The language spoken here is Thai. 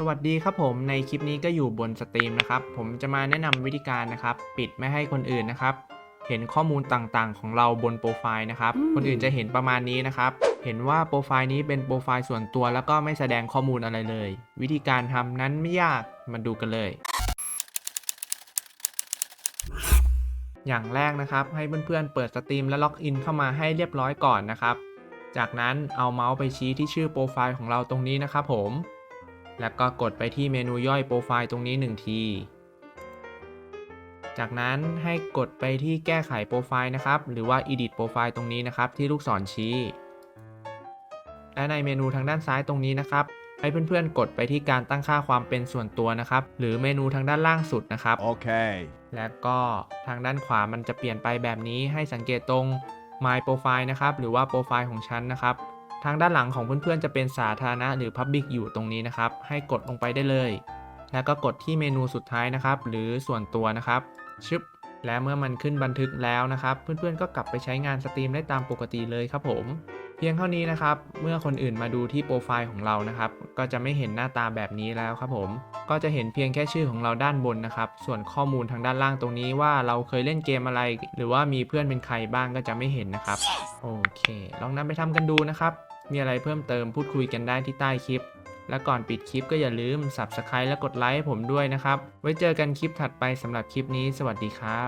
สวัสดีครับผมในคลิปนี้ก็อยู่บนสตรีมนะครับ ผมจะมาแนะนำวิธีการนะครับ ปิดไม่ให้คนอื่นนะครับ เห็นข้อมูลต่างๆ ของเราบนโปรไฟล์นะครับอืมคนอื่นจะเห็นประมาณนี้นะครับ เห็นว่าโปรไฟล์นี้เป็นโปรไฟล์ส่วนตัวแล้วก็ไม่แสดงข้อมูลอะไรเลย วิธีการทำนั้นไม่ยากมาดูกันเลย อย่างแรกนะครับ ให้เพื่อนๆเปิดสตรีมและล็อกอินเข้ามาให้เรียบร้อยก่อนนะครับ จากนั้นเอาเมาส์ไปชี้ที่ชื่อโปรไฟล์ของเราตรงนี้นะครับผม แล้วก็กดไปที่เมนูย่อยโปรไฟล์ตรงนี้ 1 ที จากนั้นให้กดไปที่แก้ไขโปรไฟล์นะครับ หรือว่า edit โปรไฟล์ตรงนี้นะครับ ที่ลูกศรชี้ และในเมนูทางด้านซ้ายตรงนี้นะครับ ให้เพื่อนๆ กดไปที่การตั้งค่าความเป็นส่วนตัวนะครับ หรือเมนูทางด้านล่างสุดนะครับ Okay. และก็ทางด้านขวามันจะเปลี่ยนไปแบบนี้ให้สังเกตตรง My Profile นะครับ หรือว่าโปรไฟล์ของฉันนะครับ ทางด้านหลังของเพื่อนๆจะเป็นสาธารณะหรือ Public อยู่ตรงนี้นะครับ ให้กดลงไปได้เลย แล้วก็กดที่เมนูสุดท้ายนะครับ หรือส่วนตัวนะครับชึบและเมื่อมันขึ้นบันทึกแล้วนะครับ เพื่อนๆก็กลับไปใช้งานสตรีมได้ตามปกติเลยครับผม เพียงเท่านี้นะครับ เมื่อคนอื่นมาดูที่โปรไฟล์ของเรานะครับ ก็จะไม่เห็นหน้าตาแบบนี้แล้วครับผม ก็จะเห็นเพียงแค่ชื่อของเราด้านบนนะครับ ส่วนข้อมูลทางด้านล่างตรงนี้ว่าเราเคยเล่นเกมอะไร หรือว่ามีเพื่อนเป็นใครบ้างก็จะไม่เห็นนะครับ โอเค ลองนำไปทำกันดูนะครับ มีอะไรเพิ่มเติมพูดคุยกันได้ที่ใต้คลิป และก่อนปิดคลิปก็อย่าลืม Subscribe และกดไลค์ให้ผมด้วยนะครับ ไว้เจอกันคลิปถัดไปสำหรับคลิปนี้ สวัสดีครับ